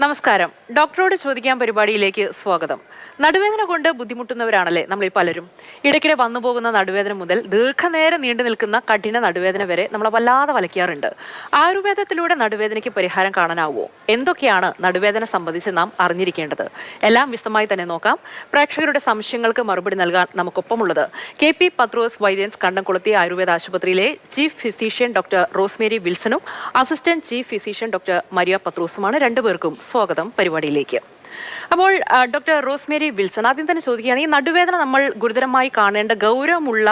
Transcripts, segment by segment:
നമസ്കാരം. ഡോക്ടറോട് ചോദിക്കാൻ പരിപാടിയിലേക്ക് സ്വാഗതം. നടുവേദന കൊണ്ട് ബുദ്ധിമുട്ടുന്നവരാണല്ലേ നമ്മൾ ഈ പലരും. ഇടയ്ക്കിടെ വന്നു പോകുന്ന നടുവേദന മുതൽ ദീർഘനേരം നീണ്ടു നിൽക്കുന്ന കഠിന നടുവേദന വരെ നമ്മളെ വല്ലാതെ വലയ്ക്കാറുണ്ട്. ആയുർവേദത്തിലൂടെ നടുവേദനയ്ക്ക് പരിഹാരം കാണാനാവുമോ എന്തൊക്കെയാണ് നടുവേദന സംബന്ധിച്ച് നാം അറിഞ്ഞിരിക്കേണ്ടത്? എല്ലാം വിശദമായി തന്നെ നോക്കാം. പ്രേക്ഷകരുടെ സംശയങ്ങൾക്ക് മറുപടി നൽകാൻ നമുക്കൊപ്പമുള്ളത് കെ പി പത്രോസ് വൈദ്യൻസ് കണ്ടംകുളത്തി ആയുർവേദ ആശുപത്രിയിലെ chief physician doctor Rosemary വിൽസണും assistant chief physician doctor Maria പത്രോസുമാണ്. രണ്ടുപേർക്കും പരിപാടിയിലേക്ക്. അപ്പോൾ ഡോക്ടർ റോസ്മേരി വിൽസൺ ആദ്യം തന്നെ ചോദിക്കുകയാണ് ഈ നടുവേദന നമ്മൾ ഗുരുതരമായി കാണേണ്ട ഗൗരവമുള്ള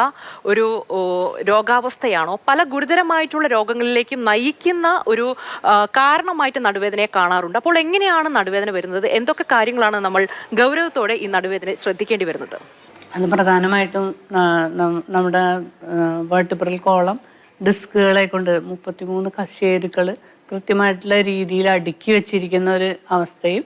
ഒരു രോഗാവസ്ഥയാണോ? പല ഗുരുതരമായിട്ടുള്ള രോഗങ്ങളിലേക്കും നയിക്കുന്ന ഒരു കാരണമായിട്ട് നടുവേദനയെ കാണാറുണ്ട്. അപ്പോൾ എങ്ങനെയാണ് നടുവേദന വരുന്നത്? എന്തൊക്കെ കാര്യങ്ങളാണ് നമ്മൾ ഗൗരവത്തോടെ ഈ നടുവേദന ശ്രദ്ധിക്കേണ്ടി വരുന്നത്? അത് പ്രധാനമായിട്ടും നമ്മുടെ വേർട്ടിബ്രൽ കോളം ഡിസ്കുകളെ കൊണ്ട് മുപ്പത്തിമൂന്ന് കശേരുക്കൾ കൃത്യമായിട്ടുള്ള രീതിയിൽ അടുക്കി വെച്ചിരിക്കുന്ന ഒരു അവസ്ഥയും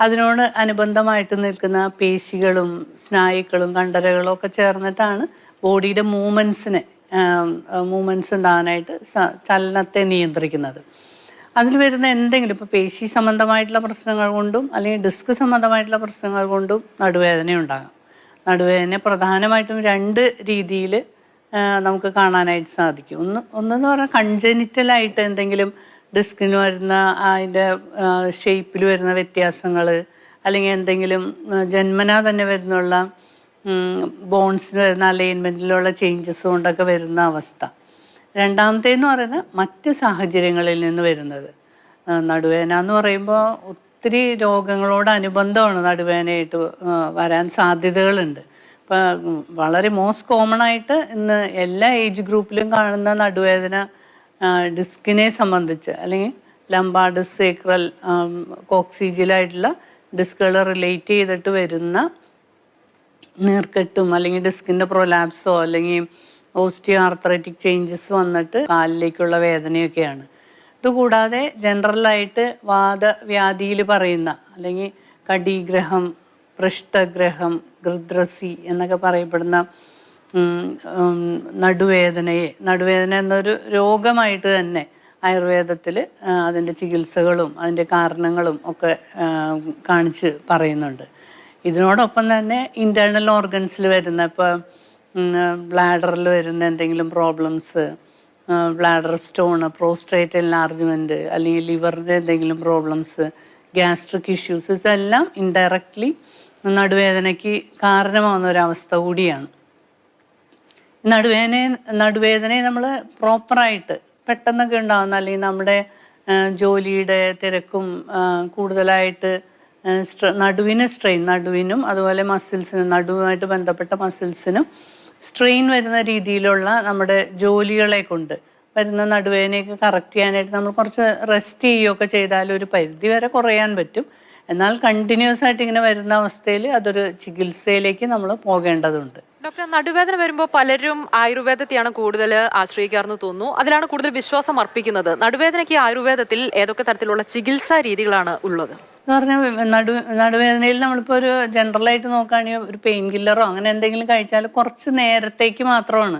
അതിനോട് അനുബന്ധമായിട്ട് നിൽക്കുന്ന പേശികളും സ്നായുക്കളും കണ്ടരകളും ഒക്കെ ചേർന്നിട്ടാണ് ബോഡിയുടെ മൂവ്മെൻസിനെ മൂവ്മെന്റ്സ് ഉണ്ടാകാനായിട്ട് ചലനത്തെ നിയന്ത്രിക്കുന്നത്. അതിൽ വരുന്ന എന്തെങ്കിലും ഇപ്പോൾ പേശി സംബന്ധമായിട്ടുള്ള പ്രശ്നങ്ങൾ കൊണ്ടും അല്ലെങ്കിൽ ഡിസ്ക് സംബന്ധമായിട്ടുള്ള പ്രശ്നങ്ങൾ കൊണ്ടും നടുവേദന ഉണ്ടാകാം. നടുവേദന പ്രധാനമായിട്ടും രണ്ട് രീതിയിൽ നമുക്ക് കാണാനായിട്ട് സാധിക്കും. ഒന്ന് ഒന്നെന്ന് പറഞ്ഞാൽ കൺജനിറ്റലായിട്ട് എന്തെങ്കിലും ഡിസ്കിന് വരുന്ന അതിന്റെ ഷേപ്പിൽ വരുന്ന വ്യത്യാസങ്ങൾ അല്ലെങ്കിൽ എന്തെങ്കിലും ജന്മനാ തന്നെ വരുന്നുള്ള ബോൺസിന് വരുന്ന അലൈൻമെന്റിലുള്ള ചേഞ്ചസ് കൊണ്ടൊക്കെ വരുന്ന അവസ്ഥ. രണ്ടാമത്തേന്ന് പറയുന്നത് മറ്റ് സാഹചര്യങ്ങളിൽ നിന്ന് വരുന്നത്. നടുവേന എന്ന് പറയുമ്പോൾ ഒത്തിരി രോഗങ്ങളോട് അനുബന്ധമാണ് നടുവേദനയായിട്ട് വരാൻ സാധ്യതകളുണ്ട്. ഇപ്പം വളരെ മോസ്റ്റ് കോമൺ ആയിട്ട് ഇന്ന് എല്ലാ ഏജ് ഗ്രൂപ്പിലും കാണുന്ന നടുവേദന ഡിസ്കിനെ സംബന്ധിച്ച് അല്ലെങ്കിൽ ലംബാർഡ് സേക്രൽ കോക്സിജിലായിട്ടുള്ള ഡിസ്കുകൾ റിലേറ്റ് ചെയ്തിട്ട് വരുന്ന നീർക്കെട്ടും അല്ലെങ്കിൽ ഡിസ്കിന്റെ പ്രൊലാപ്സോ അല്ലെങ്കിൽ ഓസ്റ്റിയോ ആർത്രറ്റിക് ചേഞ്ചസ് വന്നിട്ട് കാലിലേക്കുള്ള വേദനയൊക്കെയാണ്. ഇതുകൂടാതെ ജനറലായിട്ട് വാദവ്യാധിയിൽ പറയുന്ന അല്ലെങ്കിൽ കടീഗ്രഹം പൃഷ്ഠഗ്രഹം ഗൃദ്രസി എന്നൊക്കെ പറയപ്പെടുന്ന നടുവേദനയെ നടുവേദന എന്നൊരു രോഗമായിട്ട് തന്നെ ആയുർവേദത്തിൽ അതിന്റെ ചികിത്സകളും അതിന്റെ കാരണങ്ങളും ഒക്കെ കാണിച്ച് പറയുന്നുണ്ട്. ഇതിനോടൊപ്പം തന്നെ ഇന്റേർണൽ ഓർഗൻസിൽ വരുന്ന ഇപ്പോൾ ബ്ലാഡറിൽ വരുന്ന എന്തെങ്കിലും problems bladder stone prostrate enlargement അല്ലെങ്കിൽ ലിവറിന്റെ എന്തെങ്കിലും പ്രോബ്ലംസ് ഗ്യാസ്ട്രിക് ഇഷ്യൂസ് ഇതെല്ലാം ഇൻഡയറക്റ്റ്ലി നടുവേദനയ്ക്ക് കാരണമാകുന്ന ഒരവസ്ഥ കൂടിയാണ്. നടുവേദന നടുവേദനയെ നമ്മൾ പ്രോപ്പറായിട്ട് പെട്ടെന്നൊക്കെ ഉണ്ടാകുന്ന അല്ലെങ്കിൽ നമ്മുടെ ജോലിയുടെ തിരക്കും കൂടുതലായിട്ട് നടുവിന് സ്ട്രെയിൻ നടുവിനും അതുപോലെ മസിൽസിനും നടുവുമായിട്ട് ബന്ധപ്പെട്ട മസിൽസിനും സ്ട്രെയിൻ വരുന്ന രീതിയിലുള്ള നമ്മുടെ ജോലികളെ കൊണ്ട് വരുന്ന നടുവേദനയൊക്കെ കറക്റ്റ് ചെയ്യാനായിട്ട് നമ്മൾ കുറച്ച് റെസ്റ്റ് ചെയ്യുകയൊക്കെ ചെയ്താൽ ഒരു പരിധി വരെ കുറയാൻ പറ്റും. എന്നാൽ കണ്ടിന്യൂസ് ആയിട്ട് ഇങ്ങനെ വരുന്ന അവസ്ഥയിൽ അതൊരു ചികിത്സയിലേക്ക് നമ്മൾ പോകേണ്ടതുണ്ട്. ഡോക്ടർ നടുവേദന വരുമ്പോൾ പലരും ആയുർവേദത്തെയാണ് കൂടുതൽ ആശ്രയിക്കാറെന്ന് തോന്നുന്നു. അതിലാണ് കൂടുതൽ വിശ്വാസം അർപ്പിക്കുന്നത്. നടുവേദനയ്ക്ക് ആയുർവേദത്തിൽ ഏതൊക്കെ തരത്തിലുള്ള ചികിത്സാ രീതികളാണ് ഉള്ളത്? എന്ന് പറഞ്ഞാൽ നടു നടുവേദനയിൽ നമ്മളിപ്പോൾ ഒരു ജനറലായിട്ട് നോക്കുകയാണെങ്കിൽ ഒരു പെയിൻ കില്ലറോ അങ്ങനെ എന്തെങ്കിലും കഴിച്ചാൽ കുറച്ച് നേരത്തേക്ക് മാത്രമാണ്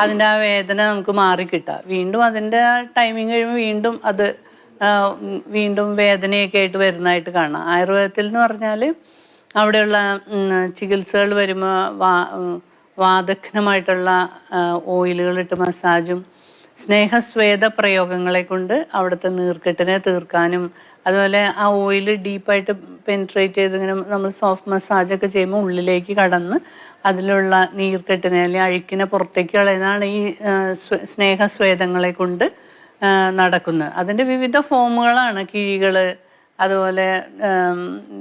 അതിന്റെ ആ വേദന നമുക്ക് മാറിക്കിട്ടുക. വീണ്ടും അതിന്റെ ടൈമിങ് കഴിയുമ്പോൾ വീണ്ടും അത് വീണ്ടും വേദനയൊക്കെ ആയിട്ട് വരുന്നതായിട്ട് കാണാം. ആയുർവേദത്തിൽ എന്ന് പറഞ്ഞാൽ അവിടെയുള്ള ചികിത്സകൾ വരുമ്പോൾ വാ വാദഘ്നമായിട്ടുള്ള ഓയിലുകളിട്ട് മസാജും സ്നേഹസ്വേദ പ്രയോഗങ്ങളെ കൊണ്ട് അവിടുത്തെ നീർക്കെട്ടിനെ തീർക്കാനും അതുപോലെ ആ ഓയിൽ ഡീപ്പായിട്ട് പെനിട്രേറ്റ് ചെയ്ത് ഇങ്ങനെ നമ്മൾ സോഫ്റ്റ് മസാജ് ഒക്കെ ചെയ്യുമ്പോൾ ഉള്ളിലേക്ക് കടന്ന് അതിലുള്ള നീർക്കെട്ടിനെ അല്ലെങ്കിൽ അഴുക്കിനെ പുറത്തേക്ക് കളയുന്നതാണ് ഈ സ്നേഹസ്വേദങ്ങളെ കൊണ്ട് നടക്കുന്നത് അതിന്റെ വിവിധ ഫോമുകളാണ് കിഴികൾ അതുപോലെ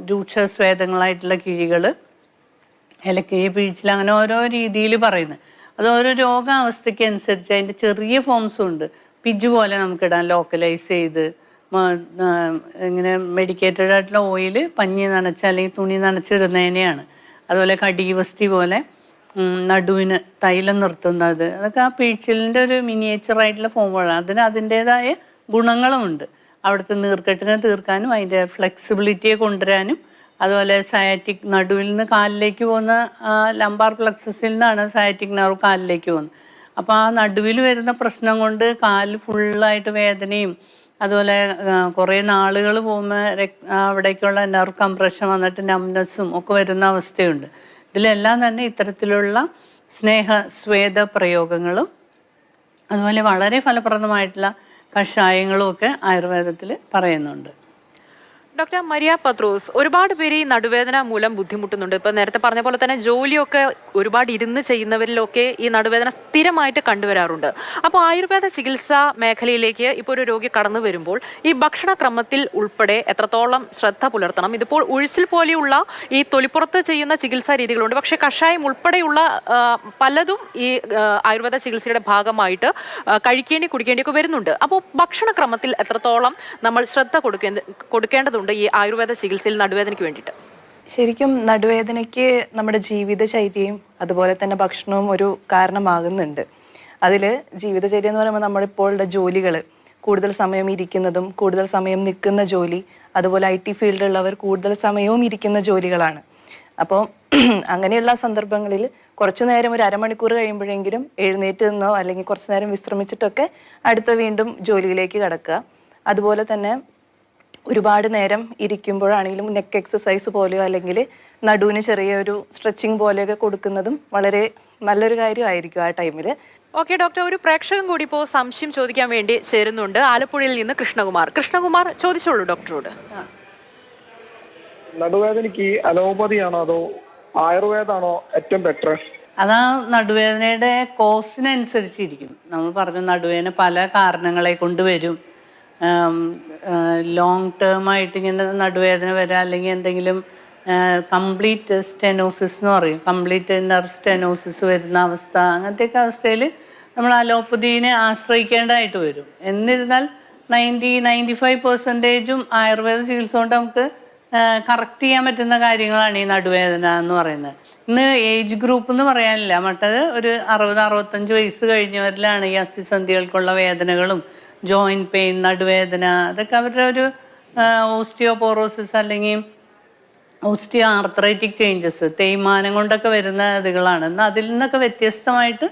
രൂക്ഷ സ്വേദങ്ങളായിട്ടുള്ള കിഴികൾ ഇലക്കിഴി പിഴിച്ചിൽ അങ്ങനെ ഓരോ രീതിയിൽ പറയുന്നത് അത് ഓരോ രോഗാവസ്ഥയ്ക്ക് അനുസരിച്ച് അതിന്റെ ചെറിയ ഫോംസും ഉണ്ട്. പിജ് പോലെ നമുക്കിടാം ലോക്കലൈസ് ചെയ്ത് ഇങ്ങനെ മെഡിക്കേറ്റഡ് ആയിട്ടുള്ള ഓയിൽ പഞ്ഞി നനച്ച് അല്ലെങ്കിൽ തുണി നനച്ചിടുന്നതിനെയാണ്. അതുപോലെ കടീവസ്തി പോലെ നടുവിന് തൈലം നിർത്തുന്നത്. അതൊക്കെ ആ പീച്ചിലിന്റെ ഒരു മിനിയേച്ചർ ആയിട്ടുള്ള ഫോമുകളാണ് അതിന് അതിന്റെതായ ഗുണങ്ങളുമുണ്ട്. അവിടുത്തെ നീർക്കെട്ടിനെ തീർക്കാനും അതിന്റെ ഫ്ലെക്സിബിലിറ്റിയെ കൊണ്ടുവരാനും അതുപോലെ സയാറ്റിക് നടുവിൽ നിന്ന് കാലിലേക്ക് പോകുന്ന ലംബാർ പ്ലക്സസിൽ നിന്നാണ് സയാറ്റിക് നെർവ് കാലിലേക്ക് പോകുന്നത്. അപ്പോൾ ആ നടുവിൽ വരുന്ന പ്രശ്നം കൊണ്ട് കാൽ ഫുള്ളായിട്ട് വേദനയും അതുപോലെ കുറേ നാളുകൾ പോകുമ്പോൾ അവിടേക്കുള്ള നെർവ് കംപ്രഷൻ വന്നിട്ട് നംനെസ്സും ഒക്കെ വരുന്ന അവസ്ഥയുണ്ട്. ഇതിലെല്ലാം തന്നെ ഇത്തരത്തിലുള്ള സ്നേഹ സ്വേദ പ്രയോഗങ്ങളും അതുപോലെ വളരെ ഫലപ്രദമായിട്ടുള്ള കഷായങ്ങളും ഒക്കെ ആയുർവേദത്തിൽ പറയുന്നുണ്ട്. ഡോക്ടർ മരിയ പത്രോസ് ഒരുപാട് പേര് ഈ നടുവേദന മൂലം ബുദ്ധിമുട്ടുന്നുണ്ട്. ഇപ്പൊ നേരത്തെ പറഞ്ഞ പോലെ തന്നെ ജോലിയൊക്കെ ഒരുപാട് ഇരുന്ന് ചെയ്യുന്നവരിലൊക്കെ ഈ നടുവേദന സ്ഥിരമായിട്ട് കണ്ടുവരാറുണ്ട്. അപ്പോൾ ആയുർവേദ ചികിത്സാ മേഖലയിലേക്ക് ഇപ്പോൾ ഒരു രോഗി കടന്നു വരുമ്പോൾ ഈ ഭക്ഷണക്രമത്തിൽ ഉൾപ്പെടെ എത്രത്തോളം ശ്രദ്ധ പുലർത്തണം? ഇതിപ്പോൾ ഉഴിച്ചിൽ പോലെയുള്ള ഈ തൊലിപ്പുറത്ത് ചെയ്യുന്ന ചികിത്സാ രീതികളുണ്ട്. പക്ഷെ കഷായം ഉൾപ്പെടെയുള്ള പലതും ഈ ആയുർവേദ ചികിത്സയുടെ ഭാഗമായിട്ട് കഴിക്കേണ്ടി കുടിക്കേണ്ടിയൊക്കെ വരുന്നുണ്ട്. അപ്പോൾ ഭക്ഷണക്രമത്തിൽ എത്രത്തോളം നമ്മൾ ശ്രദ്ധ കൊടുക്കേണ്ട കൊടുക്കേണ്ടതുണ്ട്? ഈ ആയുർവേദ ചികിത്സയിൽ നടുവേദനയ്ക്ക് വേണ്ടിയിട്ട്? ശരിക്കും നടുവേദനയ്ക്ക് നമ്മുടെ ജീവിതചര്യയും അതുപോലെ തന്നെ ഭക്ഷണവും ഒരു കാരണമാകുന്നുണ്ട്. അതിൽ ജീവിതശൈലി എന്ന് പറയുമ്പോൾ നമ്മളിപ്പോൾ ഉള്ള ജോലികൾ കൂടുതൽ സമയം ഇരിക്കുന്നതും കൂടുതൽ സമയം നിൽക്കുന്ന ജോലി അതുപോലെ ഐ ടി ഫീൽഡിലുള്ളവർ കൂടുതൽ സമയവും ഇരിക്കുന്ന ജോലികളാണ്. അപ്പോൾ അങ്ങനെയുള്ള സന്ദർഭങ്ങളിൽ കുറച്ചു നേരം ഒരു അരമണിക്കൂർ കഴിയുമ്പോഴെങ്കിലും എഴുന്നേറ്റ് നിന്നോ അല്ലെങ്കിൽ കുറച്ചു നേരം വിശ്രമിച്ചിട്ടൊക്കെ അടുത്ത വീണ്ടും ജോലിയിലേക്ക് കടക്കുക. അതുപോലെ തന്നെ ഒരുപാട് നേരം ഇരിക്കുമ്പോഴാണെങ്കിലും നെക്ക് എക്സസൈസ് പോലെയോ അല്ലെങ്കിൽ നടുവിന് ചെറിയൊരു സ്ട്രെച്ചിങ് പോലെയൊക്കെ കൊടുക്കുന്നതും വളരെ നല്ലൊരു കാര്യമായിരിക്കും ആ ടൈമിൽ ഓക്കെ ഡോക്ടർ ഒരു പ്രേക്ഷകൻ കൂടി ഇപ്പോൾ സംശയം ചോദിക്കാൻ വേണ്ടി ചേരുന്നുണ്ട്. ആലപ്പുഴയിൽ നിന്ന് കൃഷ്ണകുമാർ. കൃഷ്ണകുമാർ ചോദിച്ചോളൂ ഡോക്ടറോട് നടുവേദനയ്ക്ക് അലോപ്പതിയാണോ അതോ ആയുർവേദമാണോ ഏറ്റവും ബെറ്റർ അതാ നടുവേദനയുടെ കോസിനനുസരിച്ചിരിക്കും നമ്മൾ പറഞ്ഞു നടുവേദന പല കാരണങ്ങളെ കൊണ്ട് വരും. ലോങ് ടേം ആയിട്ട് ഇങ്ങനെ നടുവേദന വരാം അല്ലെങ്കിൽ എന്തെങ്കിലും കംപ്ലീറ്റ് സ്റ്റെനോസിസ് എന്ന് പറയും. കംപ്ലീറ്റ് നെർവ് സ്റ്റെനോസിസ് വരുന്ന അവസ്ഥ അങ്ങനത്തെയൊക്കെ അവസ്ഥയിൽ നമ്മൾ അലോപ്പതിനെ ആശ്രയിക്കേണ്ടതായിട്ട് വരും. എന്നിരുന്നാൽ നയന്റി നയന്റി ഫൈവ് പെർസെന്റേജും ആയുർവേദ ചികിത്സ കൊണ്ട് നമുക്ക് കറക്റ്റ് ചെയ്യാൻ പറ്റുന്ന കാര്യങ്ങളാണ് ഈ നടുവേദന എന്ന് പറയുന്നത്. ഇന്ന് ഏജ് ഗ്രൂപ്പ് എന്ന് പറയാനില്ല. മറ്റത് ഒരു അറുപത് അറുപത്തഞ്ച് വയസ്സ് കഴിഞ്ഞവരിലാണ് ഈ അസ്ഥിസന്ധികൾക്കുള്ള വേദനകളും ജോയിന്റ് പെയിൻ നടുവേദന അതൊക്കെ അവരുടെ ഒരു ഓസ്റ്റിയോപോറോസിസ് അല്ലെങ്കിൽ ഓസ്റ്റിയോ ആർത്രൈറ്റിക് ചേഞ്ചസ് തേയ്മാനം കൊണ്ടൊക്കെ വരുന്ന ഇതുകളാണ്. എന്നാൽ അതിൽ നിന്നൊക്കെ വ്യത്യസ്തമായിട്ട്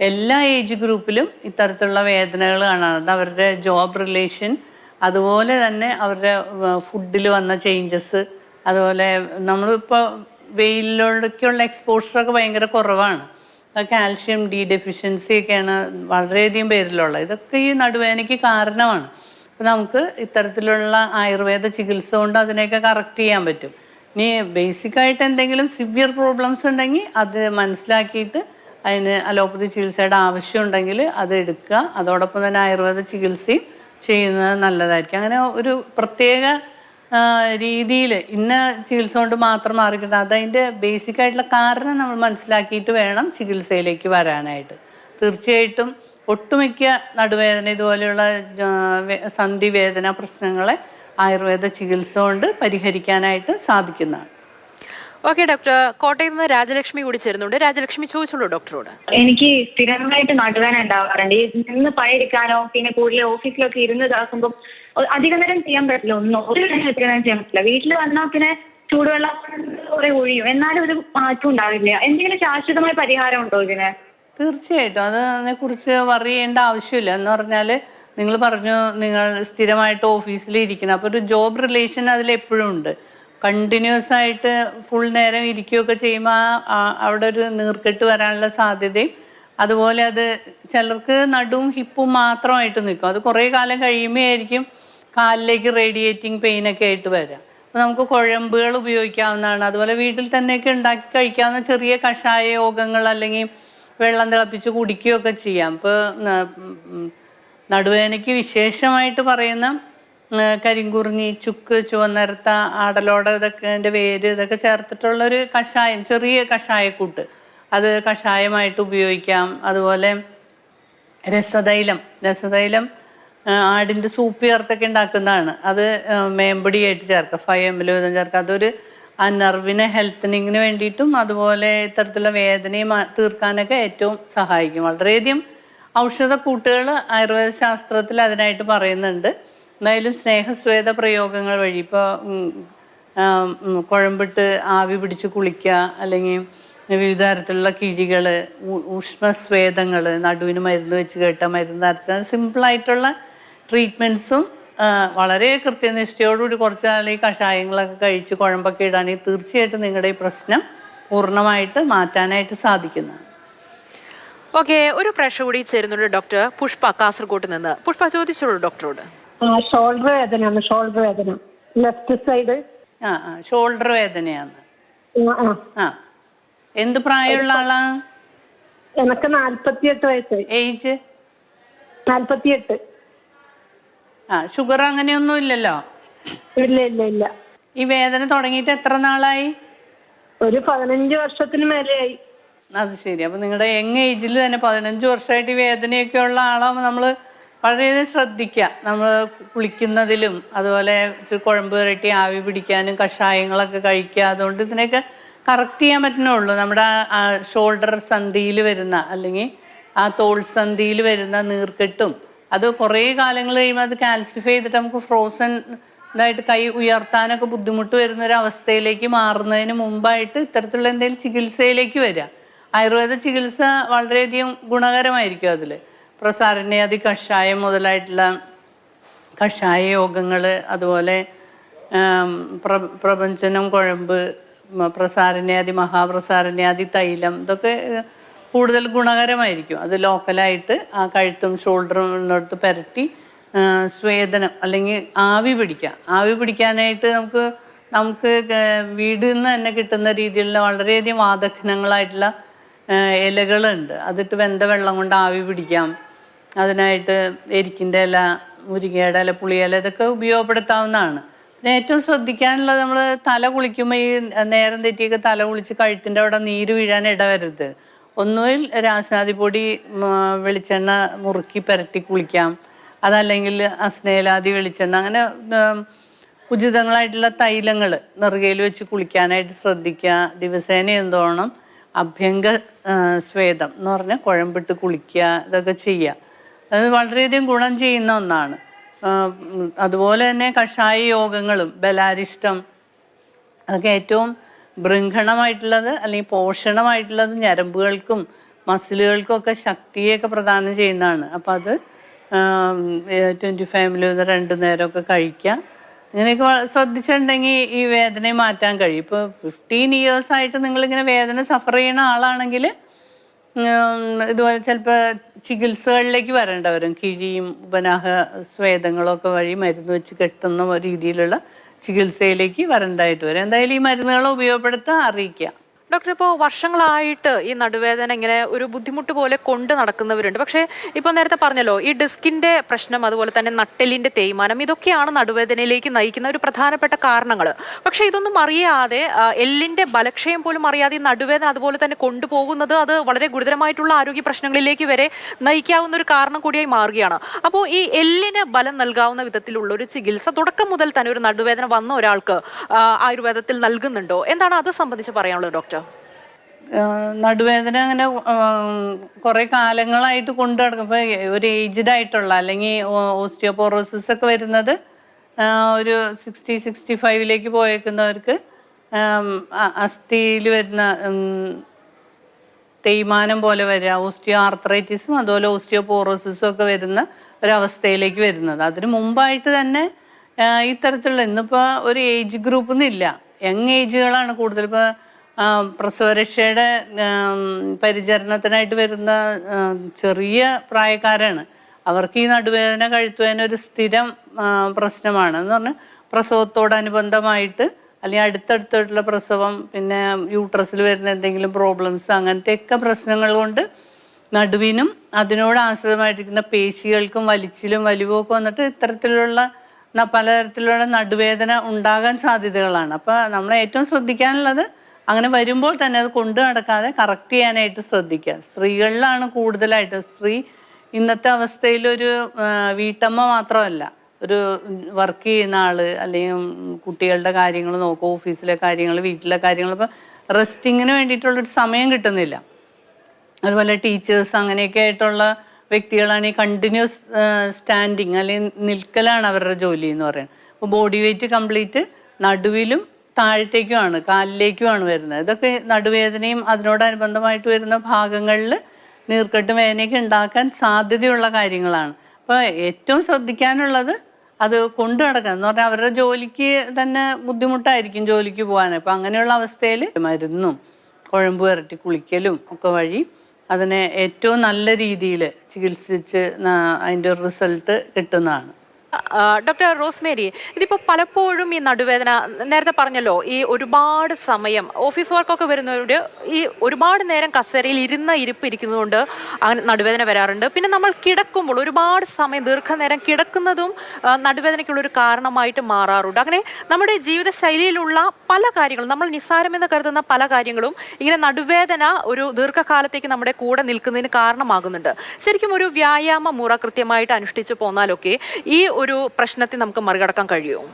എല്ലാ ഏജ് ഗ്രൂപ്പിലും ഇത്തരത്തിലുള്ള വേദനകൾ കാണാറുണ്ട് അവരുടെ ജോബ് റിലേഷൻ അതുപോലെ തന്നെ അവരുടെ ഫുഡിൽ വന്ന ചേഞ്ചസ് അതുപോലെ നമ്മളിപ്പോൾ വെയിലിലേക്കുള്ള എക്സ്പോഷറൊക്കെ ഭയങ്കര കുറവാണ്. കാൽഷ്യം ഡി ഡെഫിഷ്യൻസി ഒക്കെയാണ് വളരെയധികം പേരിലുള്ളത്. ഇതൊക്കെ ഈ നടുവേദനയ്ക്ക് കാരണമാണ്. അപ്പോൾ നമുക്ക് ഇത്തരത്തിലുള്ള ആയുർവേദ ചികിത്സ കൊണ്ട് അതിനെയൊക്കെ കറക്റ്റ് ചെയ്യാൻ പറ്റും. ഇനി ബേസിക്കായിട്ട് എന്തെങ്കിലും സിവിയർ പ്രോബ്ലംസ് ഉണ്ടെങ്കിൽ അത് മനസ്സിലാക്കിയിട്ട് അതിന് അലോപ്പതി ചികിത്സയുടെ ആവശ്യമുണ്ടെങ്കിൽ അത് എടുക്കുക. അതോടൊപ്പം തന്നെ ആയുർവേദ ചികിത്സയും ചെയ്യുന്നത് നല്ലതായിരിക്കും. അങ്ങനെ ഒരു പ്രത്യേക രീതിയിൽ ഇന്ന ചികിത്സ കൊണ്ട് മാത്രം മാറിക്കിട്ടും. അതതിന്റെ ബേസിക് ആയിട്ടുള്ള കാരണം നമ്മൾ മനസ്സിലാക്കിയിട്ട് വേണം ചികിത്സയിലേക്ക് വരാനായിട്ട്. തീർച്ചയായിട്ടും ഒട്ടുമിക്ക നടുവേദന ഇതുപോലെയുള്ള സന്ധി വേദന പ്രശ്നങ്ങളെ ആയുർവേദ ചികിത്സ കൊണ്ട് പരിഹരിക്കാനായിട്ട് സാധിക്കുന്നതാണ്. Okay doctor. കോട്ടയത്ത് നിന്ന് രാജലക്ഷ്മി കൂടി ചേരുന്നുണ്ട്. രാജലക്ഷ്മി ചോദിച്ചോളൂ ഡോക്ടറോട്. എനിക്ക് സ്ഥിരമായിട്ട് നടുവേദന ഉണ്ടാവാറുണ്ട്. ഈ നിന്ന് പണിയെടുക്കാനോ പിന്നെ കൂടുതൽ ഓഫീസിലൊക്കെ ഇരുന്ന് ഇതാക്കുമ്പോൾ അധിക നേരം ചെയ്യാൻ പറ്റില്ല. ഒന്നും ഒരു കാര്യം അധിക നേരം ചെയ്യാൻ പറ്റില്ല. വീട്ടിൽ വന്നാൽ പിന്നെ ചൂടുവെള്ളം കുറെ ഒഴിയും. എന്നാലും ഒരു മാറ്റം ഉണ്ടാവില്ല. എന്തെങ്കിലും ശാശ്വതമായ പരിഹാരം ഉണ്ടോ ഇതിന്? തീർച്ചയായിട്ടും. അതിനെ കുറിച്ച് വറി ചെയ്യേണ്ട ആവശ്യമില്ല. എന്ന് പറഞ്ഞാൽ നിങ്ങൾ പറഞ്ഞു നിങ്ങൾ സ്ഥിരമായിട്ട് ഓഫീസിൽ ഇരിക്കുന്നത് അപ്പോൾ ഒരു ജോബ് റിലേഷൻ അതിൽ എപ്പോഴും ഉണ്ട്. കണ്ടിന്യൂസ് ആയിട്ട് ഫുൾ നേരം ഇരിക്കുകയൊക്കെ ചെയ്യുമ്പോൾ അവിടെ ഒരു നീർക്കെട്ട് വരാനുള്ള സാധ്യതയും അതുപോലെ അത് ചിലർക്ക് നടുവും ഹിപ്പും മാത്രമായിട്ട് നിൽക്കും. അത് കുറേ കാലം കഴിയുമ്പോഴായിരിക്കും കാലിലേക്ക് റേഡിയേറ്റിംഗ് പെയിൻ ഒക്കെ ആയിട്ട് വരാം. അപ്പോൾ നമുക്ക് കുഴമ്പുകൾ ഉപയോഗിക്കാവുന്നതാണ്. അതുപോലെ വീട്ടിൽ തന്നെയൊക്കെ ഉണ്ടാക്കി കഴിക്കാവുന്ന ചെറിയ കഷായ യോഗങ്ങൾ അല്ലെങ്കിൽ വെള്ളം തിളപ്പിച്ച് കുടിക്കുകയൊക്കെ ചെയ്യാം. ഇപ്പോൾ നടുവേദനയ്ക്ക് വിശേഷമായിട്ട് പറയുന്ന കരിങ്കുറിഞ്ഞി ചുക്ക് ചുവന്നരത്ത ആടലോട ഇതൊക്കെ അതിന്റെ വേര് ഇതൊക്കെ ചേർത്തിട്ടുള്ളൊരു കഷായം ചെറിയ കഷായക്കൂട്ട്. അത് കഷായമായിട്ട് ഉപയോഗിക്കാം. അതുപോലെ രസതൈലം. രസതൈലം ആടിന്റെ സൂപ്പ് ചേർത്തൊക്കെ ഉണ്ടാക്കുന്നതാണ്. അത് മേമ്പൊടിയായിട്ട് ചേർക്കുക ഫൈവ് എം എൽ വീതം ചേർക്കുക അതൊരു ആ നെർവിനെ ഹെൽത്തനിങ്ങിന് വേണ്ടിയിട്ടും അതുപോലെ ഇത്തരത്തിലുള്ള വേദനയും തീർക്കാനൊക്കെ ഏറ്റവും സഹായിക്കും. വളരെയധികം ഔഷധ കൂട്ടുകൾ ആയുർവേദ ശാസ്ത്രത്തിൽ അതിനായിട്ട് പറയുന്നുണ്ട്. എന്തായാലും സ്നേഹസ്വേദ പ്രയോഗങ്ങൾ വഴി ഇപ്പോൾ കുഴമ്പിട്ട് ആവി പിടിച്ച് കുളിക്കുക അല്ലെങ്കിൽ വിവിധ തരത്തിലുള്ള കിഴികൾ ഊഷ്മസ്വേദങ്ങൾ നടുവിന് മരുന്ന് വെച്ച് കേട്ട മരുന്ന് അരച്ച സിമ്പിളായിട്ടുള്ള ട്രീറ്റ്മെന്റ്സും വളരെ കൃത്യനിഷ്ഠയോടുകൂടി കുറച്ച് നാളെ ഈ കഷായങ്ങളൊക്കെ കഴിച്ച് കുഴമ്പൊക്കെ ഇടുകയാണെങ്കിൽ തീർച്ചയായിട്ടും നിങ്ങളുടെ ഈ പ്രശ്നം പൂർണമായിട്ട് മാറ്റാനായിട്ട് സാധിക്കുന്നതാണ്. ഓക്കെ ഒരു പ്രഷർ കൂടി ചേരുന്നുണ്ട് ഡോക്ടർ പുഷ്പ കാസർഗോഡ് നിന്ന്. പുഷ്പ ചോദിച്ചോളൂ ഡോക്ടറോട്. ഷോൾഡർ വേദനയാണ് ഷോൾഡർ വേദന. Left side. ആ ഷോൾഡർ വേദനയാണ്. ആ ആ. എന്ത് പ്രായമുള്ള ആളാ? എനിക്ക് നാല്പത്തിയെട്ട് വയസ്സ് ഏജ്? നാല്പത്തിയെട്ട്. ആ ഷുഗർ അങ്ങനെയൊന്നും ഇല്ലല്ലോ? ഇല്ല ഇല്ല ഇല്ല. ഈ വേദന തുടങ്ങിയിട്ട് എത്ര നാളായി? ഒരു പതിനഞ്ച് വർഷത്തിന് മേലെയായി. അത് ശരി. അപ്പൊ നിങ്ങളുടെ യങ് ഏജിൽ തന്നെ പതിനഞ്ച് വർഷമായിട്ട് ഈ വേദനയൊക്കെ ഉള്ള ആളാകുമ്പോൾ നമ്മൾ വളരെയധികം ശ്രദ്ധിക്കുക നമ്മൾ കുളിക്കുന്നതിലും അതുപോലെ കുഴമ്പ് പുരട്ടി ആവി പിടിക്കാനും കഷായങ്ങളൊക്കെ കഴിക്കുക അതുകൊണ്ട് ഇതിനൊക്കെ കറക്റ്റ് ചെയ്യാൻ പറ്റുന്നുള്ളൂ നമ്മുടെ ആ ഷോൾഡർ സന്ധിയിൽ വരുന്ന അല്ലെങ്കിൽ ആ തോൾ സന്ധിയിൽ വരുന്ന നീർക്കെട്ടും അത് കുറേ കാലങ്ങൾ കഴിയുമ്പോൾ അത് കാൽസിഫൈ ചെയ്തിട്ട് നമുക്ക് ഫ്രോസൺ ഇതായിട്ട് കൈ ഉയർത്താനൊക്കെ ബുദ്ധിമുട്ട് വരുന്ന ഒരു അവസ്ഥയിലേക്ക് മാറുന്നതിന് മുമ്പായിട്ട് ഇത്തരത്തിലുള്ള എന്തെങ്കിലും ചികിത്സയിലേക്ക് വരിക. ആയുർവേദ ചികിത്സ വളരെയധികം ഗുണകരമായിരിക്കും അതിൽ പ്രസാരണയാതി കഷായം മുതലായിട്ടുള്ള കഷായ യോഗങ്ങൾ അതുപോലെ പ്ര പ്രപഞ്ചനം കുഴമ്പ് മ- പ്രസാരണയാതി മഹാപ്രസാരണയാതി തൈലം ഇതൊക്കെ കൂടുതൽ ഗുണകരമായിരിക്കും. അത് ലോക്കലായിട്ട് ആ കഴുത്തും ഷോൾഡറും ഉള്ളിടത്ത് പുരട്ടി സ്വേദനം അല്ലെങ്കിൽ ആവി പിടിക്കുക. ആവി പിടിക്കാനായിട്ട് നമുക്ക് നമുക്ക് വീടിൽ നിന്ന് തന്നെ കിട്ടുന്ന രീതിയിലുള്ള വളരെയധികം വാതഘനങ്ങളായിട്ടുള്ള ഇലകളുണ്ട്. അതിട്ട് വെന്ത വെള്ളം കൊണ്ട് ആവി പിടിക്കാം. അതിനായിട്ട് എരിക്കിന്റെ ഇല മുരിങ്ങയുടെ ഇല പുളിയില ഇതൊക്കെ ഉപയോഗപ്പെടുത്താവുന്നതാണ്. പിന്നെ ഏറ്റവും ശ്രദ്ധിക്കാനുള്ളത് നമ്മൾ തല കുളിക്കുമ്പോൾ ഈ നേരം തെറ്റിയൊക്കെ തല കുളിച്ച് കഴുത്തിന്റെ അവിടെ നീര് വീഴാൻ ഇടവരുത് ഒന്നുകിൽ രാസനാദിപ്പൊടി വെളിച്ചെണ്ണ മുറുക്കി പുരട്ടി കുളിക്കാം. അതല്ലെങ്കിൽ അസ്നേലാദി വെളിച്ചെണ്ണ അങ്ങനെ ഉചിതങ്ങളായിട്ടുള്ള തൈലങ്ങൾ നെറുകയിൽ വെച്ച് കുളിക്കാനായിട്ട് ശ്രദ്ധിക്കുക. ദിവസേന എന്തോണം? അഭ്യംഗ സ്വേദം എന്ന് പറഞ്ഞാൽ കുഴമ്പിട്ട് കുളിക്കുക ഇതൊക്കെ ചെയ്യുക. അത് വളരെയധികം ഗുണം ചെയ്യുന്ന ഒന്നാണ്. അതുപോലെ തന്നെ കഷായ യോഗങ്ങളും ബലാരിഷ്ടം അതൊക്കെ ഏറ്റവും ബൃംഘണമായിട്ടുള്ളത് അല്ലെങ്കിൽ പോഷണമായിട്ടുള്ളത് ഞരമ്പുകൾക്കും മസിലുകൾക്കും ഒക്കെ ശക്തിയൊക്കെ പ്രദാനം ചെയ്യുന്നതാണ്. അപ്പം അത് ട്വന്റി ഫൈവ് മിനിറ്റ് രണ്ട് നേരമൊക്കെ കഴിക്കാം ഇങ്ങനെയൊക്കെ ശ്രദ്ധിച്ചിട്ടുണ്ടെങ്കിൽ ഈ വേദനയെ മാറ്റാൻ കഴിയും. ഇപ്പോൾ ഫിഫ്റ്റീൻ ഇയേഴ്സ് ആയിട്ട് നിങ്ങളിങ്ങനെ വേദന സഫർ ചെയ്യുന്ന ആളാണെങ്കിൽ ഇതുപോലെ ചിലപ്പോൾ ചികിത്സകളിലേക്ക് വരേണ്ടവരും. കിഴിയും ഉപനാഹ സ്വേദങ്ങളൊക്കെ വഴി മരുന്ന് വെച്ച് കെട്ടുന്ന രീതിയിലുള്ള ചികിത്സയിലേക്ക് വരേണ്ടതായിട്ട് വരും. എന്തായാലും ഈ മരുന്നുകൾ ഉപയോഗപ്പെടുത്താൻ അറിയിക്കുക ഡോക്ടർ ഇപ്പോൾ വർഷങ്ങളായിട്ട് ഈ നടുവേദന ഇങ്ങനെ ഒരു ബുദ്ധിമുട്ട് പോലെ കൊണ്ട് നടക്കുന്നവരുണ്ട്. പക്ഷേ ഇപ്പോൾ നേരത്തെ പറഞ്ഞല്ലോ ഈ ഡിസ്കിന്റെ പ്രശ്നം അതുപോലെ തന്നെ നട്ടെല്ലിന്റെ തേയ്മാനം ഇതൊക്കെയാണ് നടുവേദനയിലേക്ക് നയിക്കുന്ന ഒരു പ്രധാനപ്പെട്ട കാരണങ്ങൾ പക്ഷേ ഇതൊന്നും അറിയാതെ എല്ലിന്റെ ബലക്ഷയം പോലും അറിയാതെ ഈ നടുവേദന അതുപോലെ തന്നെ കൊണ്ടുപോകുന്നത് അത് വളരെ ഗുരുതരമായിട്ടുള്ള ആരോഗ്യ പ്രശ്നങ്ങളിലേക്ക് വരെ നയിക്കാവുന്ന ഒരു കാരണം കൂടിയായി മാറുകയാണ്. അപ്പോൾ ഈ എല്ലിന് ബലം നൽകാവുന്ന വിധത്തിലുള്ള ഒരു ചികിത്സ തുടക്കം മുതൽ തന്നെ ഒരു നടുവേദന വന്ന ഒരാൾക്ക് ആയുർവേദത്തിൽ നൽകുന്നുണ്ടോ? എന്താണ് അത് സംബന്ധിച്ച് പറയാനുള്ളത് ഡോക്ടർ? നടുവേദന അങ്ങനെ കുറെ കാലങ്ങളായിട്ട് കൊണ്ടു നടക്കും. ഇപ്പൊ ഒരു ഏജ്ഡ് ആയിട്ടുള്ള അല്ലെങ്കിൽ ഓസ്റ്റിയോപോറോസിസ് ഒക്കെ വരുന്നത് ഒരു സിക്സ്റ്റി സിക്സ്റ്റി ഫൈവിലേക്ക് പോയേക്കുന്നവർക്ക് അസ്ഥിയിൽ വരുന്ന തേയ്മാനം പോലെ വരിക ഓസ്റ്റിയോ ആർത്രൈറ്റിസും അതുപോലെ ഓസ്റ്റിയോപോറോസിസും ഒക്കെ വരുന്ന ഒരവസ്ഥയിലേക്ക് വരുന്നത്. അതിന് മുമ്പായിട്ട് തന്നെ ഇത്തരത്തിലുള്ള ഇന്നിപ്പോൾ ഒരു ഏജ് ഗ്രൂപ്പ് എന്നില്ല യങ് ഏജുകളാണ് കൂടുതൽ. ഇപ്പോൾ പ്രസവരക്ഷയുടെ പരിചരണത്തിനായിട്ട് വരുന്ന ചെറിയ പ്രായക്കാരാണ്. അവർക്ക് ഈ നടുവേദന കഴുത്തുവേദന ഒരു സ്ഥിരം പ്രശ്നമാണ് എന്ന് പറഞ്ഞാൽ പ്രസവത്തോടനുബന്ധമായിട്ട് അല്ലെങ്കിൽ അടുത്തടുത്തായിട്ടുള്ള പ്രസവം പിന്നെ യൂട്രസിൽ വരുന്ന എന്തെങ്കിലും പ്രോബ്ലംസ് അങ്ങനത്തെയൊക്കെ പ്രശ്നങ്ങൾ കൊണ്ട് നടുവിനും അതിനോട് ആശ്രിതമായിട്ടിരിക്കുന്ന പേശികൾക്കും വലിച്ചിലും വലിവും വന്നിട്ട് ഇത്തരത്തിലുള്ള പലതരത്തിലുള്ള നടുവേദന ഉണ്ടാകാൻ സാധ്യതകളാണ്. അപ്പോൾ നമ്മൾ ഏറ്റവും ശ്രദ്ധിക്കാനുള്ളത് അങ്ങനെ വരുമ്പോൾ തന്നെ അത് കൊണ്ടു നടക്കാതെ കറക്റ്റ് ചെയ്യാനായിട്ട് ശ്രദ്ധിക്കുക. സ്ത്രീകളിലാണ് കൂടുതലായിട്ട്. സ്ത്രീ ഇന്നത്തെ അവസ്ഥയിൽ ഒരു വീട്ടമ്മ മാത്രമല്ല. ഒരു വർക്ക് ചെയ്യുന്ന ആൾ അല്ലെങ്കിൽ കുട്ടികളുടെ കാര്യങ്ങൾ നോക്കും ഓഫീസിലെ കാര്യങ്ങൾ വീട്ടിലെ കാര്യങ്ങൾ. ഇപ്പം റെസ്റ്റിങ്ങിന് വേണ്ടിയിട്ടുള്ളൊരു സമയം കിട്ടുന്നില്ല. അതുപോലെ ടീച്ചേഴ്സ് അങ്ങനെയൊക്കെ ആയിട്ടുള്ള വ്യക്തികളാണ് ഈ കണ്ടിന്യൂസ് സ്റ്റാൻഡിങ് അല്ലെങ്കിൽ നിൽക്കലാണ് അവരുടെ ജോലി എന്ന് പറയുന്നത്. അപ്പോൾ ബോഡി വെയിറ്റ് കംപ്ലീറ്റ് നടുവിലും താഴത്തേക്കുമാണ് കാലിലേക്കുമാണ് വരുന്നത്. ഇതൊക്കെ നടുവേദനയും അതിനോടനുബന്ധമായിട്ട് വരുന്ന ഭാഗങ്ങളിൽ നീർക്കെട്ട് വേദനയൊക്കെ ഉണ്ടാക്കാൻ സാധ്യതയുള്ള കാര്യങ്ങളാണ്. അപ്പോൾ ഏറ്റവും ശ്രദ്ധിക്കാനുള്ളത് അത് കൊണ്ടു നടക്കണം. എന്ന് പറഞ്ഞാൽ അവരുടെ ജോലിക്ക് തന്നെ ബുദ്ധിമുട്ടായിരിക്കും ജോലിക്ക് പോകാൻ. അപ്പം അങ്ങനെയുള്ള അവസ്ഥയിൽ മരുന്നും കുഴമ്പ് വരട്ടി കുളിക്കലും ഒക്കെ വഴി അതിനെ ഏറ്റവും നല്ല രീതിയിൽ ചികിത്സിച്ച് അതിന്റെ റിസൾട്ട് കിട്ടുന്നതാണ്. ഡോക്ടർ റോസ്മേരി ഇതിപ്പോൾ പലപ്പോഴും ഈ നടുവേദന നേരത്തെ പറഞ്ഞല്ലോ ഈ ഒരുപാട് സമയം ഓഫീസ് വർക്കൊക്കെ വരുന്നവരോട് ഈ ഒരുപാട് നേരം കസേരയിൽ ഇരുന്ന ഇരിപ്പ് ഇരിക്കുന്നതുകൊണ്ട് അങ്ങനെ നടുവേദന വരാറുണ്ട്. പിന്നെ നമ്മൾ കിടക്കുമ്പോൾ ഒരുപാട് സമയം ദീർഘനേരം കിടക്കുന്നതും നടുവേദനയ്ക്കുള്ളൊരു കാരണമായിട്ട് മാറാറുണ്ട്. അങ്ങനെ നമ്മുടെ ജീവിതശൈലിയിലുള്ള പല കാര്യങ്ങളും നമ്മൾ നിസ്സാരമെന്ന് കരുതുന്ന പല കാര്യങ്ങളും ഇങ്ങനെ നടുവേദന ഒരു ദീർഘകാലത്തേക്ക് നമ്മുടെ കൂടെ നിൽക്കുന്നതിന് കാരണമാകുന്നുണ്ട്. ശരിക്കും ഒരു വ്യായാമ മുറ കൃത്യമായിട്ട് അനുഷ്ഠിച്ചു പോന്നാലൊക്കെ ഈ ഒരു പ്രശ്നത്തെ നമുക്ക് മറികടക്കാൻ കഴിയുമോ?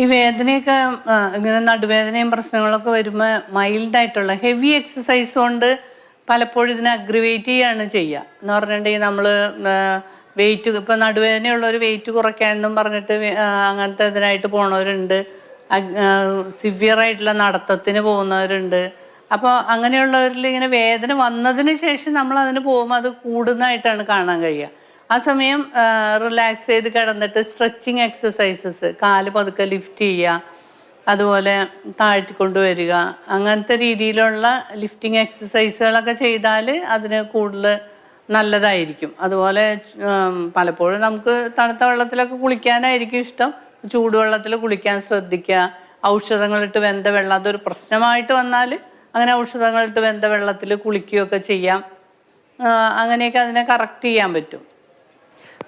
ഈ വേദനയൊക്കെ ഇങ്ങനെ നടുവേദനയും പ്രശ്നങ്ങളൊക്കെ വരുമ്പോൾ മൈൽഡായിട്ടുള്ള ഹെവി എക്സസൈസ് കൊണ്ട് പലപ്പോഴും ഇതിനെ അഗ്രിവേറ്റ് ചെയ്യാണ് ചെയ്യുക എന്ന് പറഞ്ഞിട്ടുണ്ടെങ്കിൽ നമ്മൾ വെയിറ്റ് ഇപ്പം നടുവേദനയുള്ളവർ വെയിറ്റ് കുറയ്ക്കാനെന്നും പറഞ്ഞിട്ട് അങ്ങനത്തെ ഇതിനായിട്ട് പോണവരുണ്ട്. സിവിയറായിട്ടുള്ള നടത്തത്തിന് പോകുന്നവരുണ്ട്. അപ്പോൾ അങ്ങനെയുള്ളവരിൽ ഇങ്ങനെ വേദന വന്നതിന് ശേഷം നമ്മൾ അതിന് പോകുമ്പോൾ അത് കൂടുന്നതായിട്ടാണ് കാണാൻ കഴിയുക ആ സമയം റിലാക്സ് ചെയ്ത് കിടന്നിട്ട് സ്ട്രെച്ചിങ് എക്സസൈസസ് കാൽ പതുക്കെ ലിഫ്റ്റ് ചെയ്യുക അതുപോലെ താഴ്ത്തി കൊണ്ടുവരിക അങ്ങനത്തെ രീതിയിലുള്ള ലിഫ്റ്റിംഗ് എക്സസൈസുകളൊക്കെ ചെയ്താൽ അതിന് കൂടുതൽ നല്ലതായിരിക്കും. അതുപോലെ പലപ്പോഴും നമുക്ക് തണുത്ത വെള്ളത്തിലൊക്കെ കുളിക്കാനായിരിക്കും ഇഷ്ടം. ചൂടുവെള്ളത്തിൽ കുളിക്കാൻ ശ്രദ്ധിക്കുക. ഔഷധങ്ങളിട്ട് വെന്ത വെള്ളം അതൊരു പ്രശ്നമായിട്ട് വന്നാൽ അങ്ങനെ ഔഷധങ്ങളിട്ട് വെന്ത വെള്ളത്തിൽ കുളിക്കുകയൊക്കെ ചെയ്യാം. അങ്ങനെയൊക്കെ അതിനെ കറക്റ്റ് ചെയ്യാൻ പറ്റും.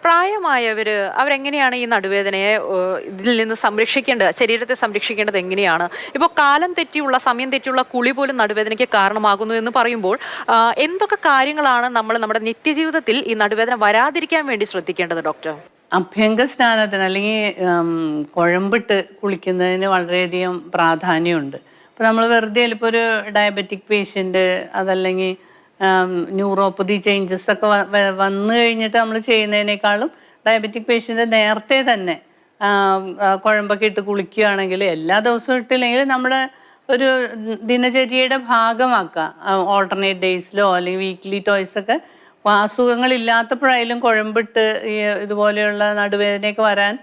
പ്രായമായവര് അവരെങ്ങനെയാണ് ഈ നടുവേദനയെ ഇതിൽ നിന്ന് സംരക്ഷിക്കേണ്ടത് ശരീരത്തെ സംരക്ഷിക്കേണ്ടത് എങ്ങനെയാണ്? ഇപ്പോൾ കാലം തെറ്റിയുള്ള സമയം തെറ്റിയുള്ള കുളി പോലും നടുവേദനയ്ക്ക് കാരണമാകുന്നു എന്ന് പറയുമ്പോൾ എന്തൊക്കെ കാര്യങ്ങളാണ് നമ്മൾ നമ്മുടെ നിത്യജീവിതത്തിൽ ഈ നടുവേദന വരാതിരിക്കാൻ വേണ്ടി ശ്രദ്ധിക്കേണ്ടത് ഡോക്ടർ? അഭ്യംഗ സ്നാനത്തിന് അല്ലെങ്കിൽ കുഴമ്പിട്ട് കുളിക്കുന്നതിന് വളരെയധികം പ്രാധാന്യമുണ്ട്. ഇപ്പം നമ്മൾ വെറുതെ ചിലപ്പോൾ ഒരു ഡയബറ്റിക് പേഷ്യന്റ് അതല്ലെങ്കിൽ ന്യൂറോപ്പതി ചേഞ്ചസ് ഒക്കെ വന്നു കഴിഞ്ഞിട്ട് നമ്മൾ ചെയ്യുന്നതിനേക്കാളും ഡയബറ്റിക് പേഷ്യന്റ് നേരത്തെ തന്നെ കുഴമ്പൊക്കെ ഇട്ട് കുളിക്കുകയാണെങ്കിൽ എല്ലാ ദിവസവും ഇട്ടില്ലെങ്കിൽ നമ്മുടെ ഒരു ദിനചര്യയുടെ ഭാഗമാക്കുക. ഓൾട്ടർനേറ്റ് ഡേയ്സിലോ അല്ലെങ്കിൽ വീക്ക്ലി ടോയ്സ് ഒക്കെ. അസുഖങ്ങളില്ലാത്തപ്പോഴായാലും കുഴമ്പിട്ട് ഈ ഇതുപോലെയുള്ള നടുവേദനയൊക്കെ വരാൻ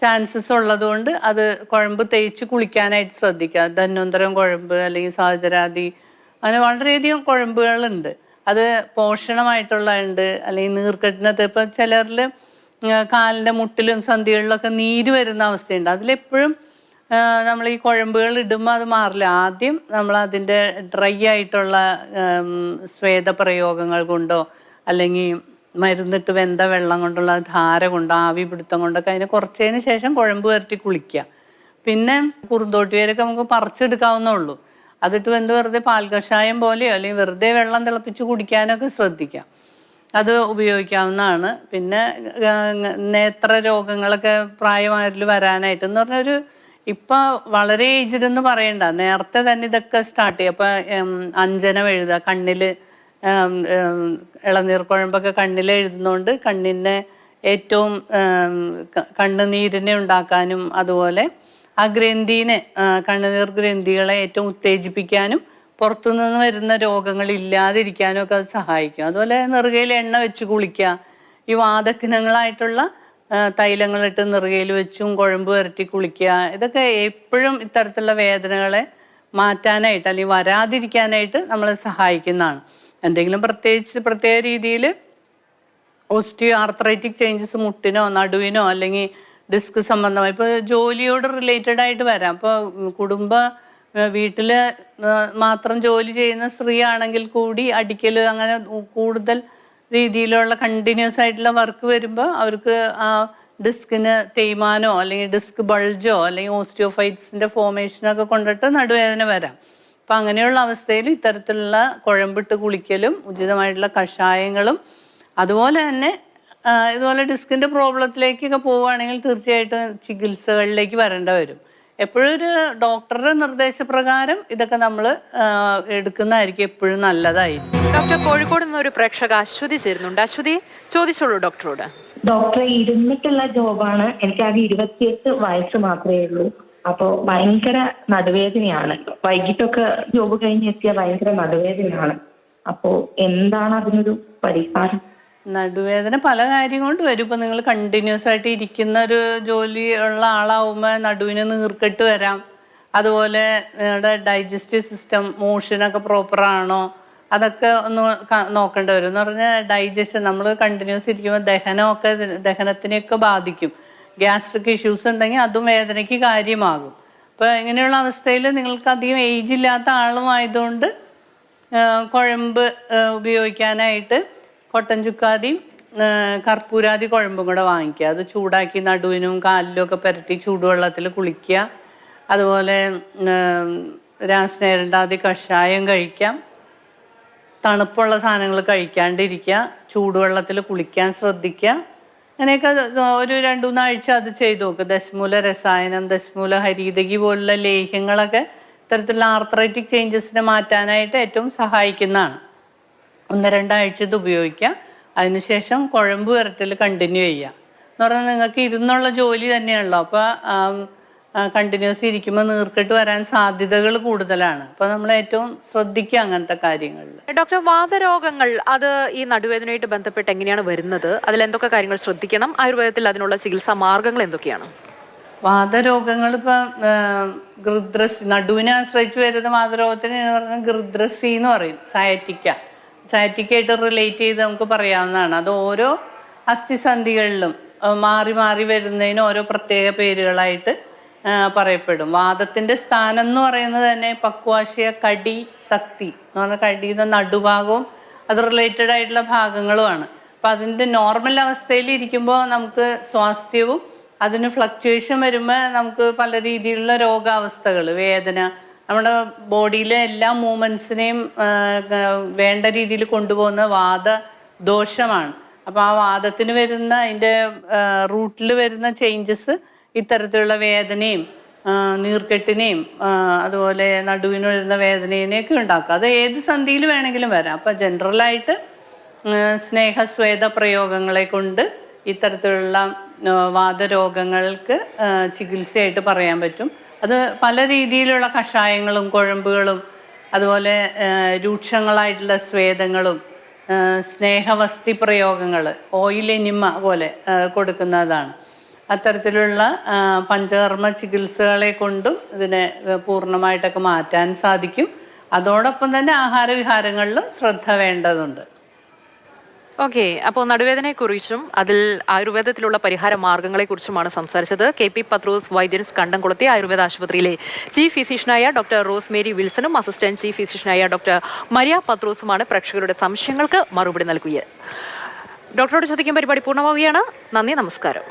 ചാൻസസ് ഉള്ളതുകൊണ്ട് അത് കുഴമ്പ് തേച്ച് കുളിക്കാനായിട്ട് ശ്രദ്ധിക്കുക. ധന്വന്തരം കുഴമ്പ് അല്ലെങ്കിൽ സഹചരാതി അങ്ങനെ വളരെയധികം കുഴമ്പുകളുണ്ട്. അത് പോഷണമായിട്ടുള്ള ഉണ്ട് അല്ലെങ്കിൽ നീർക്കെട്ടിനകത്ത് ഇപ്പം ചിലരിൽ കാലിന്റെ മുട്ടിലും സന്ധികളിലൊക്കെ നീര് വരുന്ന അവസ്ഥയുണ്ട്. അതിലെപ്പോഴും നമ്മൾ ഈ കുഴമ്പുകൾ ഇടുമ്പോൾ അത് മാറില്ല. ആദ്യം നമ്മൾ അതിന്റെ ഡ്രൈ ആയിട്ടുള്ള സ്വേദപ്രയോഗങ്ങൾ കൊണ്ടോ അല്ലെങ്കിൽ മരുന്നിട്ട് വെന്ത വെള്ളം കൊണ്ടുള്ള ധാര കൊണ്ടോ ആവി പിടുത്തം കൊണ്ടൊക്കെ അതിനെ കുറച്ചതിന് ശേഷം കുഴമ്പ് വരട്ടി കുളിക്കുക. പിന്നെ കുറുന്തോട്ടി വേരൊക്കെ നമുക്ക് പറിച്ചെടുക്കാവുന്നേ ഉള്ളൂ. അതിട്ട് വെന്ത് വെറുതെ പാൽ കഷായം പോലെയോ അല്ലെങ്കിൽ വെറുതെ വെള്ളം തിളപ്പിച്ച് കുടിക്കാനൊക്കെ ശ്രദ്ധിക്കാം. അത് ഉപയോഗിക്കാവുന്നതാണ്. പിന്നെ നേത്ര രോഗങ്ങളൊക്കെ പ്രായമായതിൽ വരാനായിട്ട് എന്ന് പറഞ്ഞൊരു ഇപ്പൊ വളരെ ഏജ്ഡ് എന്ന് പറയണ്ട. നേരത്തെ തന്നെ ഇതൊക്കെ സ്റ്റാർട്ട് ചെയ്യും. അപ്പൊ അഞ്ജന എഴുതുക. ഉം, ഇളനീർ കുഴമ്പൊക്കെ കണ്ണിൽ എഴുതുന്നതുകൊണ്ട് കണ്ണിനെ ഏറ്റവും കണ്ണുനീരിനെ ഉണ്ടാക്കാനും അതുപോലെ ആ ഗ്രന്ഥിനെ കണ്ണുനീർ ഗ്രന്ഥികളെ ഏറ്റവും ഉത്തേജിപ്പിക്കാനും പുറത്തുനിന്ന് വരുന്ന രോഗങ്ങൾ ഇല്ലാതിരിക്കാനും ഒക്കെ അത് സഹായിക്കും. അതുപോലെ നെറുകയിൽ എണ്ണ വെച്ച് കുളിക്കുക ഈ വാതക്കിനങ്ങളായിട്ടുള്ള തൈലങ്ങളിട്ട് നെറുകയിൽ വെച്ചും കുഴമ്പ് വരട്ടി കുളിക്കുക ഇതൊക്കെ എപ്പോഴും ഇത്തരത്തിലുള്ള വേദനകളെ മാറ്റാനായിട്ട് അല്ലെങ്കിൽ വരാതിരിക്കാനായിട്ട് നമ്മളെ സഹായിക്കുന്നതാണ്. എന്തെങ്കിലും പ്രത്യേകിച്ച് പ്രത്യേക രീതിയിൽ ഓസ്റ്റിയോ ആർത്രൈറ്റിക് ചേഞ്ചസ് മുട്ടിനോ നടുവിനോ അല്ലെങ്കിൽ ഡിസ്ക് സംബന്ധമായി. ഇപ്പോൾ ജോലിയോട് റിലേറ്റഡ് ആയിട്ട് വരാം. അപ്പോൾ കുടുംബ വീട്ടിൽ മാത്രം ജോലി ചെയ്യുന്ന സ്ത്രീ ആണെങ്കിൽ കൂടി അടിക്കൽ അങ്ങനെ കൂടുതൽ രീതിയിലുള്ള കണ്ടിന്യൂസ് ആയിട്ടുള്ള വർക്ക് വരുമ്പോൾ അവർക്ക് ആ ഡിസ്കിന് തേയ്മാനോ അല്ലെങ്കിൽ ഡിസ്ക് ബൾജോ അല്ലെങ്കിൽ ഓസ്റ്റിയോഫൈറ്റ്സിന്റെ ഫോമേഷനൊക്കെ കൊണ്ടിട്ട് നടുവേദന വരാം. അപ്പം അങ്ങനെയുള്ള അവസ്ഥയിൽ ഇത്തരത്തിലുള്ള കുഴമ്പിട്ട് കുളിക്കലും ഉചിതമായിട്ടുള്ള കഷായങ്ങളും അതുപോലെ തന്നെ ഇതുപോലെ ഡിസ്കിന്റെ പ്രോബ്ലത്തിലേക്കൊക്കെ പോവുകയാണെങ്കിൽ തീർച്ചയായിട്ടും ചികിത്സകളിലേക്ക് വരേണ്ട വരും. എപ്പോഴും ഒരു ഡോക്ടറുടെ നിർദ്ദേശപ്രകാരം ഇതൊക്കെ നമ്മൾ എടുക്കുന്നതായിരിക്കും എപ്പോഴും നല്ലതായിരിക്കും. ഡോക്ടർ കോഴിക്കോട് നിന്ന് ഒരു പ്രേക്ഷക അശ്വതി ചേരുന്നുണ്ട്. അശ്വതി ചോദിച്ചോളൂ ഡോക്ടറോട്. ഡോക്ടറെ ഇരുന്നിട്ടുള്ള ജോബാണ് എനിക്ക് ആകെ ഇരുപത്തിയെട്ട് വയസ്സ് മാത്രമേ ഉള്ളൂ. അപ്പോ ഭയങ്കര നടുവേദനയാണ്. വൈകിട്ടൊക്കെ ജോബ് കഴിഞ്ഞ് എത്തിയ ഭയങ്കര നടുവേദനയാണ്. അപ്പോ എന്താണ് അതിനൊരു പരിഹാരം? നടുവേദന പല കാര്യം കൊണ്ട് വരും. ഇപ്പം നിങ്ങൾ കണ്ടിന്യൂസ് ആയിട്ട് ഇരിക്കുന്ന ഒരു ജോലി ഉള്ള ആളാവുമ്പോൾ നടുവിന് നീർക്കെട്ട് വരാം. അതുപോലെ നിങ്ങളുടെ ഡൈജസ്റ്റീവ് സിസ്റ്റം മോഷനൊക്കെ പ്രോപ്പർ ആണോ? അതൊക്കെ ഒന്ന് നോക്കേണ്ടി വരും. എന്ന് പറഞ്ഞാൽ ഡൈജഷൻ നമ്മൾ കണ്ടിന്യൂസ് ഇരിക്കുമ്പോൾ ദഹനമൊക്കെ ദഹനത്തിനെയൊക്കെ ബാധിക്കും. ഗ്യാസ്ട്രിക് ഇഷ്യൂസ് ഉണ്ടെങ്കിൽ അതും വേദനയ്ക്ക് കാര്യമാകും. അപ്പോൾ ഇങ്ങനെയുള്ള അവസ്ഥയിൽ നിങ്ങൾക്ക് അധികം ഏജ് ഇല്ലാത്ത ആളുമായതുകൊണ്ട് കുഴമ്പ് ഉപയോഗിക്കാനായിട്ട് കൊട്ടൻ കർപ്പൂരാതി കുഴമ്പും കൂടെ വാങ്ങിക്കുക. അത് ചൂടാക്കി നടുവിനും കാലിലും ഒക്കെ പുരട്ടി ചൂടുവെള്ളത്തിൽ കുളിക്കുക. അതുപോലെ രാസനേരണ്ടാതി കഷായം കഴിക്കാം. തണുപ്പുള്ള സാധനങ്ങൾ കഴിക്കാണ്ടിരിക്കുക. ചൂടുവെള്ളത്തിൽ കുളിക്കാൻ ശ്രദ്ധിക്കുക. അങ്ങനെയൊക്കെ ഒരു രണ്ടു മൂന്നാഴ്ച അത് ചെയ്തു നോക്കുക ദശമൂല രസായനം ദശമൂല ഹരിതകി പോലുള്ള ലേഹ്യങ്ങളൊക്കെ ഇത്തരത്തിലുള്ള ആർത്രൈറ്റിക് ചേഞ്ചസിനെ മാറ്റാനായിട്ട് ഏറ്റവും സഹായിക്കുന്നതാണ്. ഒന്ന് രണ്ടാഴ്ച ഇത് ഉപയോഗിക്കുക അതിനുശേഷം കുഴമ്പ് വരട്ടൽ കണ്ടിന്യൂ ചെയ്യുക എന്ന് പറഞ്ഞാൽ നിങ്ങൾക്ക് ഇരുന്നുള്ള ജോലി തന്നെയാണല്ലോ. അപ്പോൾ കണ്ടിന്യൂസ് ഇരിക്കുമ്പോൾ നീർക്കെട്ട് വരാൻ സാധ്യതകൾ കൂടുതലാണ്. അപ്പോൾ നമ്മൾ ഏറ്റവും ശ്രദ്ധിക്കുക അങ്ങനത്തെ കാര്യങ്ങളിൽ. ഡോക്ടർ വാതരോഗങ്ങൾ അത് ഈ നടുവേദനയായിട്ട് ബന്ധപ്പെട്ട് എങ്ങനെയാണ് വരുന്നത്? അതിൽ എന്തൊക്കെ കാര്യങ്ങൾ ശ്രദ്ധിക്കണം? ആയുർവേദത്തിൽ അതിനുള്ള ചികിത്സാ മാർഗങ്ങൾ എന്തൊക്കെയാണ്? വാതരോഗങ്ങൾ ഇപ്പം ഗൃദ്രസി നടുവിനെ ആശ്രയിച്ച് വരുന്ന വാതരോഗത്തിന് പറഞ്ഞാൽ ഗൃദ്രസി എന്ന് പറയും സയറ്റിക്ക സയറ്റിക്കായിട്ട് റിലേറ്റ് ചെയ്ത് നമുക്ക് പറയാവുന്നതാണ്. അത് ഓരോ അസ്ഥിസന്ധികളിലും മാറി മാറി വരുന്നതിന് ഓരോ പ്രത്യേക പേരുകളായിട്ട് പറയപ്പെടും. വാദത്തിന്റെ സ്ഥാനം എന്ന് പറയുന്നത് തന്നെ പക്വാശിയ കടി സക്തി എന്ന് പറഞ്ഞാൽ കടിയുടെ നടുഭാഗവും അത് റിലേറ്റഡ് ആയിട്ടുള്ള ഭാഗങ്ങളുമാണ്. അപ്പം അതിന്റെ നോർമൽ അവസ്ഥയിൽ ഇരിക്കുമ്പോൾ നമുക്ക് സ്വാസ്ഥ്യവും അതിന് ഫ്ലക്ച്വേഷൻ വരുമ്പോൾ നമുക്ക് പല രീതിയിലുള്ള രോഗാവസ്ഥകൾ വേദന നമ്മുടെ ബോഡിയിലെ എല്ലാ മൂമെൻസിനെയും വേണ്ട രീതിയിൽ കൊണ്ടുപോകുന്ന വാദ ദോഷമാണ്. അപ്പോൾ ആ വാദത്തിന് വരുന്ന അതിന്റെ റൂട്ടിൽ വരുന്ന ചേഞ്ചസ് ഇത്തരത്തിലുള്ള വേദനയും നീർക്കെട്ടിനെയും അതുപോലെ നടുവിന് വരുന്ന വേദനേനെയൊക്കെ ഉണ്ടാക്കും. അത് ഏത് സന്ധിയിൽ വേണമെങ്കിലും വരാം. അപ്പം ജനറലായിട്ട് സ്നേഹസ്വേദ പ്രയോഗങ്ങളെ കൊണ്ട് ഇത്തരത്തിലുള്ള വാദരോഗങ്ങൾക്ക് ചികിത്സയായിട്ട് പറയാൻ പറ്റും. അത് പല രീതിയിലുള്ള കഷായങ്ങളും കുഴമ്പുകളും അതുപോലെ രൂക്ഷങ്ങളായിട്ടുള്ള സ്വേദങ്ങളും സ്നേഹവസ്തി പ്രയോഗങ്ങൾ ഓയിൽ എനിമ പോലെ കൊടുക്കുന്നതാണ്. അത്തരത്തിലുള്ള പഞ്ചകർമ്മ ചികിത്സകളെ കൊണ്ടും ഇതിനെ പൂർണമായിട്ടൊക്കെ മാറ്റാൻ സാധിക്കും. അതോടൊപ്പം തന്നെ ആഹാരവിഹാരങ്ങളിലും ശ്രദ്ധ വേണ്ടതുണ്ട്. ഓക്കെ അപ്പോൾ നടുവേദനയെക്കുറിച്ചും അതിൽ ആയുർവേദത്തിലുള്ള പരിഹാര മാർഗങ്ങളെക്കുറിച്ചുമാണ് സംസാരിച്ചത്. കെ പി പത്രോസ് വൈദ്യൻസ് കണ്ടംകുളത്തെ ആയുർവേദ ആശുപത്രിയിലെ ചീഫ് ഫിസിഷ്യനായ ഡോക്ടർ റോസ്മേരി വിൽസണും അസിസ്റ്റന്റ് ചീഫ് ഫിസിഷ്യനായ ഡോക്ടർ മരിയ പത്രോസുമാണ് പ്രേക്ഷകരുടെ സംശയങ്ങൾക്ക് മറുപടി നൽകിയത്. ഡോക്ടറോട് ചോദിക്കാൻ പരിപാടി പൂർണമാവുകയാണ്. നന്ദി നമസ്കാരം.